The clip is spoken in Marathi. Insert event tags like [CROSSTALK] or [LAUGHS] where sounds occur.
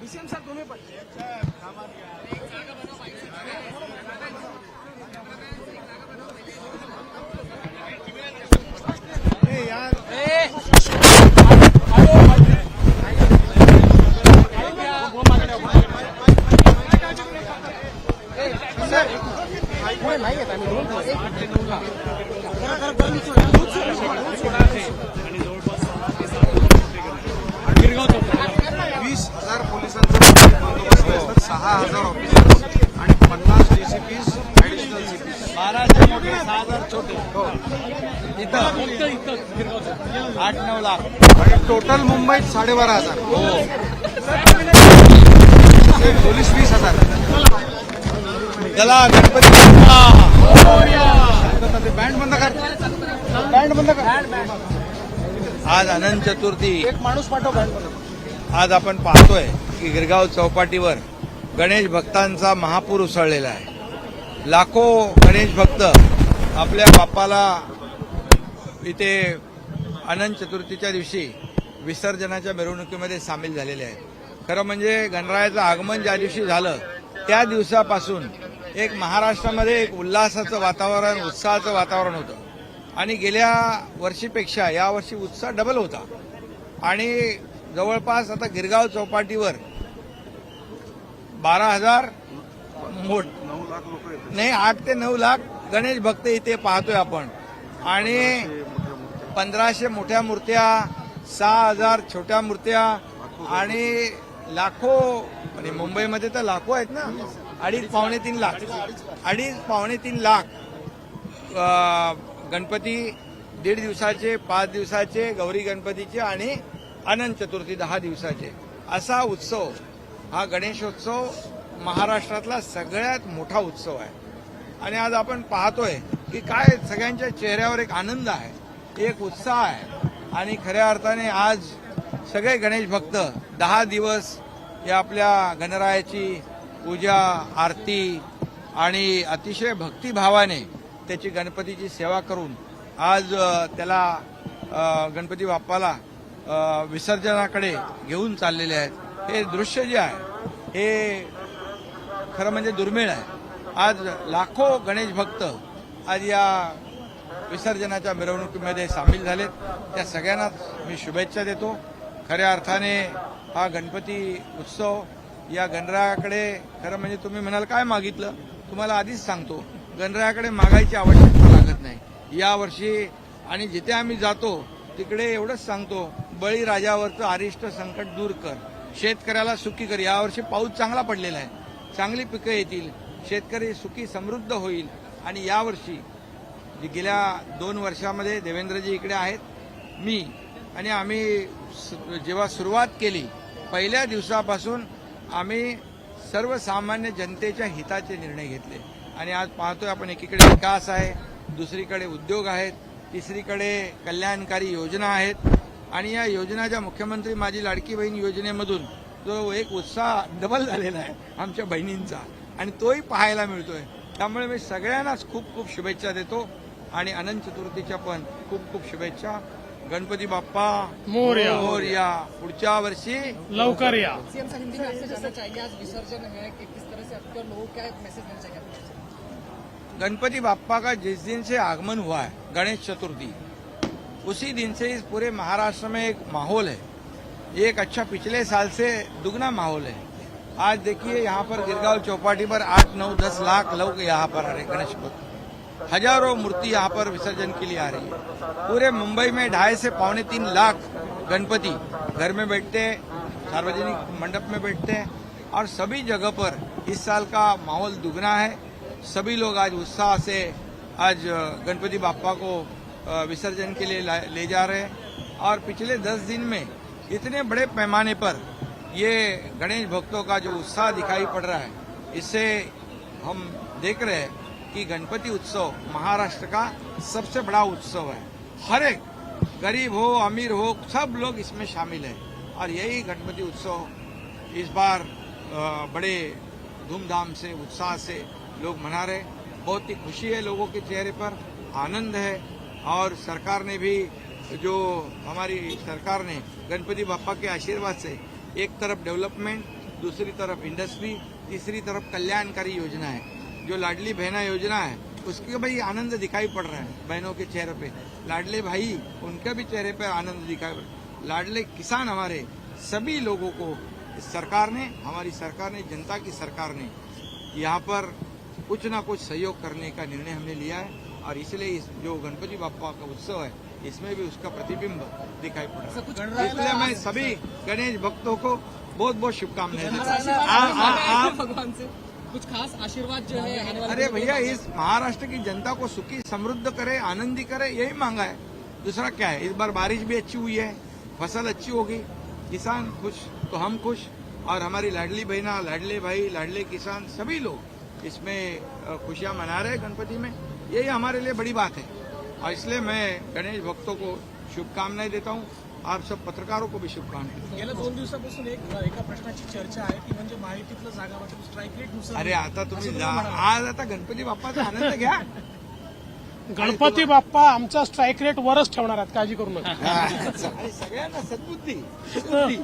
बीसीएम सर तुम्ही पण. नाही येत आम्ही दोन तास. एक मिनिट. जरा जरा गर्दी सुरू आहे. दूध सुरू आहे. दूध आहे. वीस हजार पोलिसांचा बंदोबस्त आहे सहा हजार ऑफिसर्स आणि पन्नास डीसीपीस ऍडिशनल सीपीस बाराशे मोठे सहा हजार छोटे. हो. इथं. फक्त इथं गिरगावचं. आठ नऊ लाख. आणि टोटल मुंबईत साडेबारा हजार. हे. पोलीस वीस हजार. चला गणपती. बँड बंद कर. बँड बंद कर. आज अनंत चतुर्थी. एक माणूस. आज आपण पाहतोय की गिरगाव चौपाटीवर गणेश भक्तांचा महापूर उसळलेला आहे. लाखो गणेश भक्त आपल्या बाप्पाला इथे अनंत चतुर्थीच्या दिवशी विसर्जनाच्या मिरवणुकीमध्ये सामील झालेले आहेत. खरं म्हणजे गणरायाचं आगमन ज्या दिवशी झालं त्या दिवसापासून एक महाराष्ट्रामध्ये एक उल्हासाचं वातावरण उत्साहाचं वातावरण होतं. आणि गेल्या वर्षीपेक्षा यावर्षी उत्साह डबल होता. आणि जवळपास आता गिरगाव चौपाटीवर बारा हजार मोठ नाही आठ ते नऊ लाख गणेश भक्त इथे पाहतोय आपण. आणि पंधराशे मोठ्या मूर्त्या सहा हजार छोट्या मूर्त्या आणि लाखो म्हणजे मुंबईमध्ये तर लाखो आहेत ना? अडीच पावणे तीन लाख. अडीच पावणे तीन लाख गणपती दीड दिवसाचे पाच दिवसाचे गौरी गणपतीचे आणि अनंत चतुर्थी दहा दिवसाचे. असा उत्सव हा गणेशोत्सव महाराष्ट्रातला सगळ्यात मोठा उत्सव आहे. आणि आज आपण पाहतोय की काय सगळ्यांच्या चेहऱ्यावर एक आनंद आहे एक उत्साह आहे. आणि खऱ्या अर्थाने आज सगळे गणेश भक्त दहा दिवस या आपल्या गणरायाची पूजा आरती आणि अतिशय भक्तिभावाने त्याची गणपतीची सेवा करून आज त्याला गणपती बाप्पाला विसर्जनाकडे घेऊन चाललेले आहेत. हे दृश्य जे आहे हे खरं म्हणजे दुर्मिळ आहे. आज लाखो गणेश भक्त आज या विसर्जनाच्या मिरवणुकीमध्ये सामील झालेत. त्या सगळ्यांनाच मी शुभेच्छा देतो. खऱ्या अर्थाने हा गणपती उत्सव या गणरायाकडे खरं म्हणजे तुम्ही म्हणाल काय मागितलं? तुम्हाला आधीच सांगतो. गणरायाकडे मागायची आवश्यकता लागत नाही. यावर्षी आणि जिथे आम्ही जातो तिकडे एवढंच सांगतो बळीराजावरचं अरिष्ट संकट दूर कर. शेतकऱ्याला सुखी कर. यावर्षी पाऊस चांगला पडलेला आहे. चांगली पिकं येतील. शेतकरी सुखी समृद्ध होईल. आणि यावर्षी जे गेल्या दोन वर्षामध्ये देवेंद्रजी इकडे आहेत मी आणि आम्ही स- जेव्हा सुरुवात केली पहिल्या दिवसापासून आम्ही सर्वसामान्य जनतेच्या हिताचे निर्णय घेतले. आणि आज पाहतोय आपण एकीकडे विकास आहे दुसरीकडे उद्योग आहेत तिसरीकडे कल्याणकारी योजना आहेत. आणि या योजनाच्या मुख्यमंत्री माझी लाडकी बहीण योजनेमधून जो एक उत्साह डबल झालेला आहे आमच्या बहिणींचा. आणि तोही पाहायला मिळतोय. त्यामुळे मी सगळ्यांनाच खूप खूप शुभेच्छा देतो. आणि अनंत चतुर्थीच्या पण खूप खूप शुभेच्छा. गणपती बाप्पा मोरया. मोरया. पुढच्या वर्षी लवकर या. विसर्जन है कि किस तरह से आपके लोगों को क्या मैसेज देना चाहिए आपको? गणपति बाप्पा का जिस दिन से आगमन हुआ है, गणेश चतुर्थी, उसी दिन से इस पूरे महाराष्ट्र में एक माहौल है। ये एक अच्छा पिछले साल से दुगना माहौल है। आज देखिए, यहाँ पर गिरगांव चौपाटी पर आठ, नौ, दस लाख लोग यहाँ पर आ रहे गणेश हज़ारों मूर्ति यहाँ पर विसर्जन के लिए आ रही है। पूरे मुंबई में ढाई से पौने तीन लाख गणपति घर में बैठते हैं, सार्वजनिक मंडप में बैठते हैं और सभी जगह पर इस साल का माहौल दुगना है। सभी लोग आज उत्साह से आज गणपति बापा को विसर्जन के लिए ले जा रहे हैं। और पिछले दस दिन में इतने बड़े पैमाने पर ये गणेश भक्तों का जो उत्साह दिखाई पड़ रहा है, इससे हम देख रहे हैं कि गणपति उत्सव महाराष्ट्र का सबसे बड़ा उत्सव है। हर एक गरीब हो, अमीर हो, सब लोग इसमें शामिल है। और यही गणपति उत्सव इस बार बड़े धूमधाम से, उत्साह से लोग मना रहे बहुत ही खुशी है लोगों के चेहरे पर, आनंद है। और सरकार ने भी, जो हमारी सरकार ने गणपति बापा के आशीर्वाद से एक तरफ़ डेवलपमेंट, दूसरी तरफ़ इंडस्ट्री, तीसरी तरफ़ कल्याणकारी योजना है। जो लाडली बहना योजना है, उसके भाई आनंद दिखाई पड़ रहा है बहनों के चेहरे पे। लाडले भाई, उनके भी चेहरे पे आनंद दिखाई पड़ लाडले किसान हमारे सभी लोगों को सरकार ने, हमारी सरकार ने, जनता की सरकार ने, यहाँ पर कुछ ना कुछ सहयोग करने का निर्णय हमने लिया है और इसलिए इस जो गणपति बापा का उत्सव है इसमें भी उसका प्रतिबिंब दिखाई पड़ रहा है। इसलिए मैं सभी गणेश भक्तों को बहुत बहुत शुभकामनाएँ देता हूँ। आ- आ- आप [LAUGHS] भगवान से। कुछ खास आशीर्वाद जो है अरे भैया इस महाराष्ट्र की जनता को सुखी समृद्ध करे आनंदी करे यही मांगा है। दूसरा क्या है? इस बार बारिश भी अच्छी हुई है फ़सल अच्छी होगी किसान खुश तो हम खुश। और हमारी लाडली बहना लाडले भाई लाडले किसान सभी लोग इसमें खुशियां मना रहे हैं गणपति में। यही हमारे लिए बड़ी बात है। और इसलिए मैं गणेश भक्तों को शुभकामनाएं देता हूं। आप सब पत्रकारों को भी शुभकामनाएं गेल्या दोन दिवसापासून एक एका प्रश्नाची चर्चा आहे ती म्हणजे महायुतीतलं जागा वाटप स्ट्राईक रेट हूं. अरे आता तुम्ही जा-. आज आता गणपती बाप्पाचा आनंद घ्या. गणपती बाप्पा आमचा स्ट्राईक रेट वरच ठेवणार आहेत काळजी करू नका. सगळ्यांना सद्बुद्धी सुबुद्धी